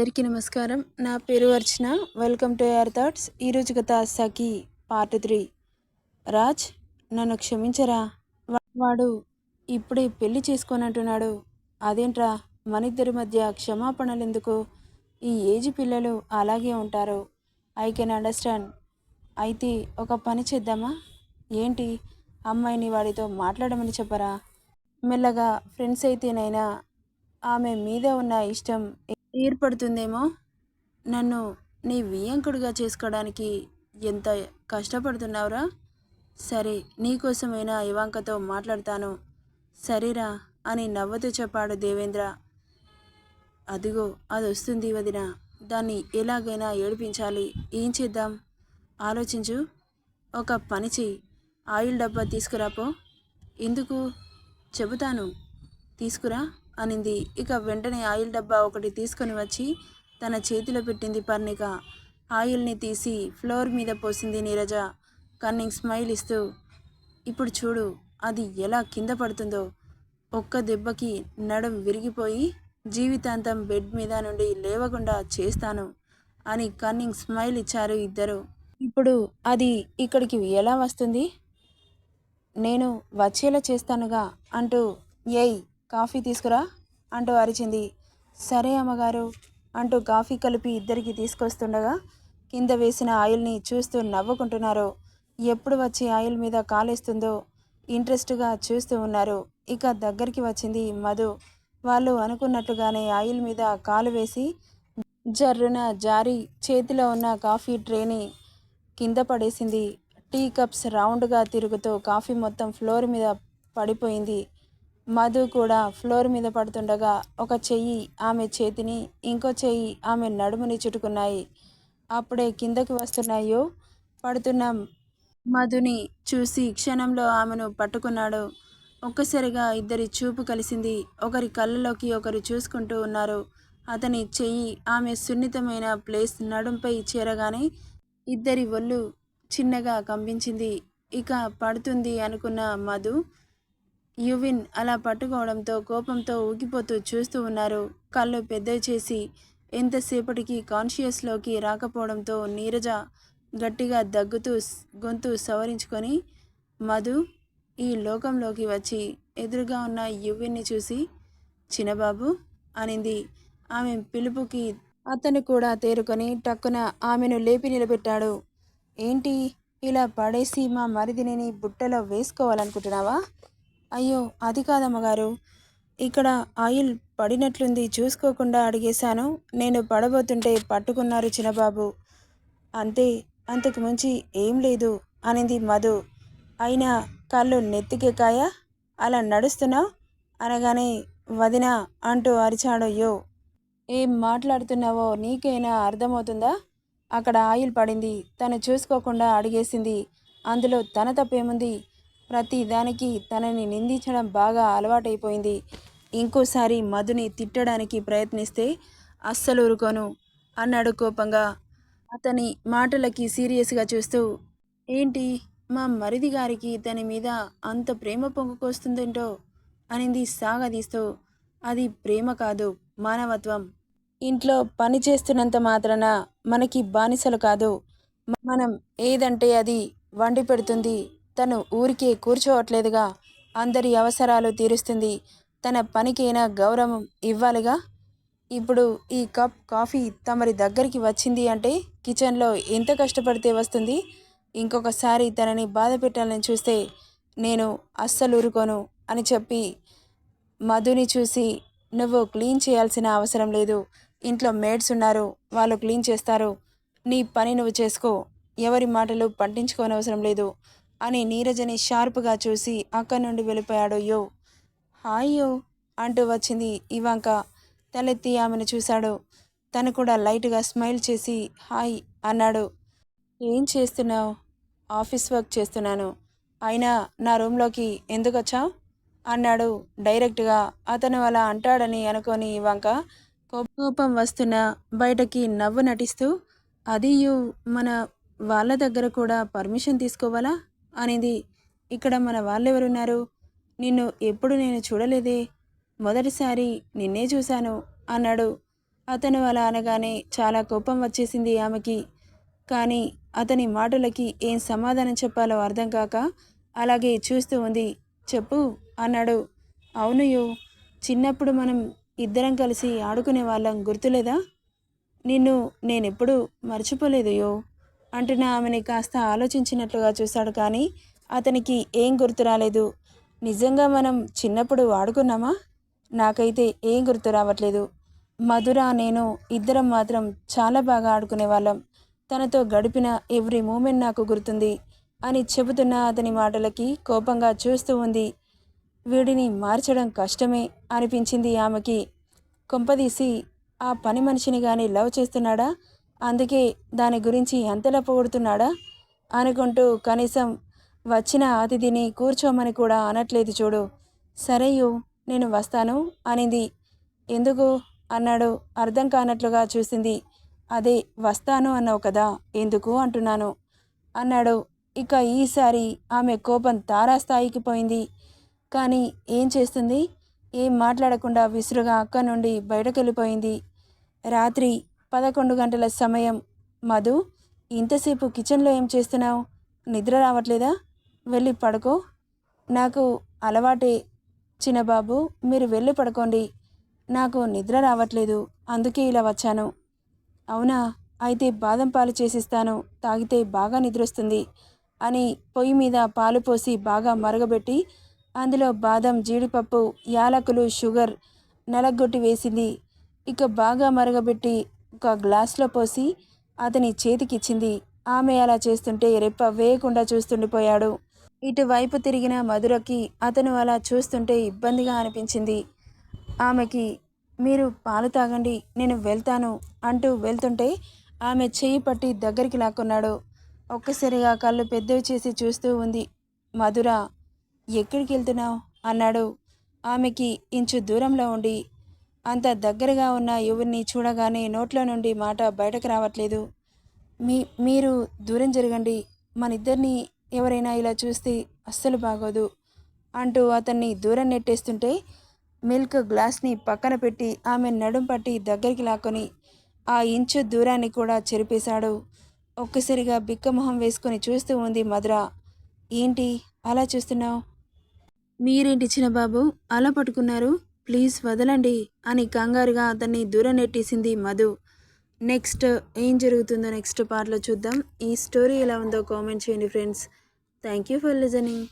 అందరికీ నమస్కారం. నా పేరు Archana. Welcome to air thoughts ఈరోజు కథ సఖి పార్ట్ త్రీ. రాజ్ నన్ను క్షమించరా? వాడు ఇప్పుడే పెళ్ళి చేసుకోనంటున్నాడు. అదేంట్రా? మనిద్దరి మధ్య క్షమాపణలు ఎందుకు? ఈ ఏజ్ పిల్లలు అలాగే ఉంటారు. ఐ కెన్ అండర్స్టాండ్ అయితే ఒక పని చేద్దామా? ఏంటి? అమ్మాయిని వాడితో మాట్లాడమని చెప్పరా? మెల్లగా ఫ్రెండ్స్ అయితేనైనా ఆమె మీద ఉన్న ఇష్టం ఏర్పడుతుందేమో? నన్ను నీ వియ్యంకుడిగా చేసుకోవడానికి ఎంత కష్టపడుతున్నావురా? సరే నీకోసమైనా ఇవాంకతో మాట్లాడతాను. సరేరా అని నవ్వుతూ చెప్పాడు దేవేంద్ర. అదిగో అది వస్తుంది వదిన. దాన్ని ఎలాగైనా ఏడిపించాలి. ఏం చేద్దాం? ఆలోచించు. ఒక పని చెయ్యి. ఆయిల్ డబ్బా తీసుకురాపో. ఎందుకు? చెబుతాను. తీసుకురా. అనింది. ఇక వెంటనే ఆయిల్ డబ్బా ఒకటి తీసుకొని వచ్చి తన చేతిలో పెట్టింది పర్ణిక. ఆయిల్ని తీసి ఫ్లోర్ మీద పోసింది నీరజ. కన్నింగ్ స్మైల్ ఇస్తూ ఇప్పుడు చూడు అది ఎలా కింద పడుతుందో. ఒక్క దెబ్బకి నడుం విరిగిపోయి జీవితాంతం బెడ్ మీద నుండి లేవకుండా చేస్తాను అని కన్నింగ్ స్మైల్ ఇచ్చారు ఇద్దరు. ఇప్పుడు అది ఇక్కడికి ఎలా వస్తుంది? నేను వచ్చేలా చేస్తానుగా అంటూ ఏయ్ కాఫీ తీసుకురా. అంటూ అరిచింది. సరే అమ్మగారు అంటూ కాఫీ కలిపి ఇద్దరికి తీసుకొస్తుండగా కింద వేసిన ఆయిల్ని చూస్తూ నవ్వుకుంటున్నారు. ఎప్పుడు వచ్చి ఆయిల్ మీద కాలేస్తుందో ఇంట్రెస్ట్గా చూస్తూ ఉన్నారు. ఇక దగ్గరికి వచ్చింది మధు. వాళ్ళు అనుకున్నట్టుగానే ఆయిల్ మీద కాలు వేసి జర్రున జారి చేతిలో ఉన్న కాఫీ ట్రేని కింద పడేసింది. టీ కప్స్ రౌండ్గా తిరుగుతూ కాఫీ మొత్తం ఫ్లోర్ మీద పడిపోయింది. మధు కూడా ఫ్లోర్ మీద పడుతుండగా ఒక చెయ్యి ఆమె చేతిని ఇంకో చెయ్యి ఆమె నడుముని చుట్టుకున్నాయి. అప్పుడే కిందకి వస్తున్నాయో పడుతున్న. మధుని చూసి క్షణంలో ఆమెను పట్టుకున్నాడు. ఒక్కసారిగా ఇద్దరి చూపు కలిసింది. ఒకరి కళ్ళలోకి ఒకరు చూసుకుంటూ ఉన్నారు. అతని చెయ్యి ఆమె సున్నితమైన ప్లేస్ నడుంపై చేరగానే ఇద్దరి ఒళ్ళు చిన్నగా కంపించింది. ఇక పడుతుంది అనుకున్న మధు యువిన్ అలా పట్టుకోవడంతో కోపంతో ఊగిపోతూ చూస్తూ ఉన్నారు. కళ్ళు పెద్దవి చేసి ఎంతసేపటికి కాన్షియస్లోకి రాకపోవడంతో నీరజ గట్టిగా దగ్గుతూ గొంతు సవరించుకొని మధు ఈ లోకంలోకి వచ్చి ఎదురుగా ఉన్న యువిన్ని చూసి చిన్నబాబు అనింది. ఆమె పిలుపుకి అతను కూడా తేరుకొని టక్కున ఆమెను లేపి నిలబెట్టాడు. ఏంటి? ఇలా పడేసి మా మరిదిని బుట్టలో వేసుకోవాలనుకుంటున్నావా? అయ్యో అది కాదమ్మగారు. ఇక్కడ ఆయిల్ పడినట్లుంది చూసుకోకుండా అడిగేశాను. నేను పడబోతుంటే పట్టుకున్నారు చిన్నబాబు. అంతే అంతకు మించి ఏం లేదు అనింది మధు. అయినా కళ్ళు నెత్తికెక్కాయా అలా నడుస్తున్నావు? అనగానే వదినా అంటూ అరిచాడయ్యో ఏం మాట్లాడుతున్నావో నీకైనా అర్థమవుతుందా? అక్కడ ఆయిల్ పడింది తను చూసుకోకుండా అడిగేసింది. అందులో తన తప్పేముంది? ప్రతి దానికి తనని నిందించడం బాగా అలవాటైపోయింది. ఇంకోసారి మధుని తిట్టడానికి ప్రయత్నిస్తే అస్సలు ఊరుకోను అన్నాడు కోపంగా. అతని మాటలకి సీరియస్గా చూస్తూ ఏంటి మా మరిది గారికి తన మీద అంత ప్రేమ పొంగుకొస్తుందేంటో? అనింది సాగదీస్తూ. అది ప్రేమ కాదు మానవత్వం. ఇంట్లో పని చేస్తున్నంత మాత్రాన మనకి బానిసలు కాదు. మనం ఏదంటే అది వండి పెడుతుంది. తను ఊరికే కూర్చోవట్లేదుగా. అందరి అవసరాలు తీరుస్తుంది. తన పనికైనా గౌరవం ఇవ్వాలిగా? ఇప్పుడు ఈ కప్ కాఫీ తమరి దగ్గరికి వచ్చింది అంటే కిచెన్లో ఎంత కష్టపడితే వస్తుంది? ఇంకొకసారి తనని బాధ పెట్టాలని చూస్తే నేను అస్సలు ఊరుకోను అని చెప్పి మధుని చూసి నువ్వు క్లీన్ చేయాల్సిన అవసరం లేదు. ఇంట్లో మేడ్స్ ఉన్నారు. వాళ్ళు క్లీన్ చేస్తారు. నీ పని నువ్వు చేసుకో. ఎవరి మాటలు పట్టించుకోనవసరం లేదు. అని నీరజని షార్ప్గా చూసి అక్కడి నుండి వెళ్ళిపోయాడు. యో హాయ్ యో అంటూ వచ్చింది ఇవాంక. తలెత్తి ఆమెను చూశాడు. తను కూడా లైట్గా స్మైల్ చేసి హాయ్ అన్నాడు. ఏం చేస్తున్నావు? ఆఫీస్ వర్క్ చేస్తున్నాను. అయినా నా రూమ్లోకి ఎందుకు వచ్చావు? అన్నాడు డైరెక్ట్గా. అతను అలా అంటాడని అనుకొని ఇవాంక కోపం వస్తున్న బయటకి నవ్వు నటిస్తూ అది యు మన వాళ్ళ దగ్గర కూడా పర్మిషన్ తీసుకోవాలా? అనేది ఇక్కడ మన వాళ్ళెవరున్నారు? నిన్ను ఎప్పుడు నేను చూడలేదే? మొదటిసారి నిన్నే చూశాను అన్నాడు. అతను అలా అనగానే చాలా కోపం వచ్చేసింది ఆమెకి. కానీ అతని మాటలకి ఏం సమాధానం చెప్పాలో అర్థం కాక అలాగే చూస్తూ ఉంది. చెప్పు అన్నాడు. అవునయ్యో చిన్నప్పుడు మనం ఇద్దరం కలిసి ఆడుకునే వాళ్ళం గుర్తులేదా? నిన్ను నేనెప్పుడు మర్చిపోలేదుయో అంటున్న ఆమెని కాస్త ఆలోచించినట్లుగా చూశాడు కానీ అతనికి ఏం గుర్తు రాలేదు. నిజంగా మనం చిన్నప్పుడు వాడుకున్నామా? నాకైతే ఏం గుర్తు రావట్లేదు. మధుర నేను ఇద్దరం మాత్రం చాలా బాగా ఆడుకునేవాళ్ళం తనతో గడిపిన ఎవ్రీ మూమెంట్ నాకు గుర్తుంది అని చెబుతున్న అతని మాటలకి కోపంగా చూస్తూ ఉంది. వీడిని మార్చడం కష్టమే అనిపించింది ఆమెకి. కొంపదీసి ఆ పని మనిషిని కానీ లవ్ చేస్తున్నాడా? అందుకే దాని గురించి అంతలా పొగుడుతున్నాడా? అనుకుంటూ కనీసం వచ్చిన అతిథిని కూర్చోమని కూడా అనట్లేదు చూడు. సరేయు నేను వస్తాను అనింది. ఎందుకు? అన్నాడు అర్థం కానట్లుగా చూసింది. అదే వస్తాను అన్నావు కదా ఎందుకు అంటున్నాను? అన్నాడు. ఇక ఈసారి ఆమె కోపం తారాస్థాయికి పోయింది. కానీ ఏం చేస్తుంది? ఏం మాట్లాడకుండా విసురుగా అక్క నుండి బయటకెళ్ళిపోయింది. రాత్రి పదకొండు గంటల సమయం. మధు ఇంతసేపు కిచెన్లో ఏం చేస్తున్నావు? నిద్ర రావట్లేదా? వెళ్ళి పడుకో. నాకు అలవాటే చిన్నబాబు మీరు వెళ్ళి పడుకోండి. నాకు నిద్ర రావట్లేదు అందుకే ఇలా వచ్చాను. అవునా? అయితే బాదం పాలు చేసిస్తాను తాగితే బాగా నిద్రొస్తుంది అని పొయ్యి మీద పాలు పోసి బాగా మరగబెట్టి అందులో బాదం జీడిపప్పు యాలకులు షుగర్ నలగొట్టి వేసింది. ఇక బాగా మరగబెట్టి ఒక గ్లాస్లో పోసి అతని చేతికిచ్చింది. ఆమె అలా చేస్తుంటే రెప్ప వేయకుండా చూస్తుండిపోయాడు. ఇటువైపు తిరిగిన మధురకి అతను అలా చూస్తుంటే ఇబ్బందిగా అనిపించింది. ఆమెకి మీరు పాలు తాగండి నేను వెళ్తాను అంటూ వెళ్తుంటే ఆమె చేయి పట్టి దగ్గరికి లాక్కున్నాడు. ఒక్కసారిగా కళ్ళు పెద్దవి చేసి చూస్తూ ఉంది. మధుర ఎక్కడికి వెళ్తున్నావు? అన్నాడు. ఆమెకి ఇంచు దూరంలో ఉండి అంత దగ్గరగా ఉన్న యువరిని చూడగానే నోట్లో నుండి మాట బయటకు రావట్లేదు. మీ మీరు దూరం జరగండి. మనిద్దరిని ఎవరైనా ఇలా చూస్తే అస్సలు బాగోదు అంటూ అతన్ని దూరం నెట్టేస్తుంటే మిల్క్ గ్లాస్ని పక్కన పెట్టి ఆమె నడుం పట్టి దగ్గరికి లాక్కొని ఆ ఇంచు దూరాన్ని కూడా చెరిపేశాడు. ఒక్కసారిగా బిక్కమొహం వేసుకొని చూస్తూ ఉంది మధుర. ఏంటి? అలా చూస్తున్నావు? మీరేంటి చిన్నబాబు? అలా పట్టుకున్నారు? ప్లీజ్ వదలండి అని కంగారుగా అతన్ని దూరం నెట్టేసింది మధు. నెక్స్ట్ ఏం జరుగుతుందో నెక్స్ట్ పార్ట్లో చూద్దాం. ఈ స్టోరీ ఎలా ఉందో కామెంట్ చేయండి friends. Thank you for listening.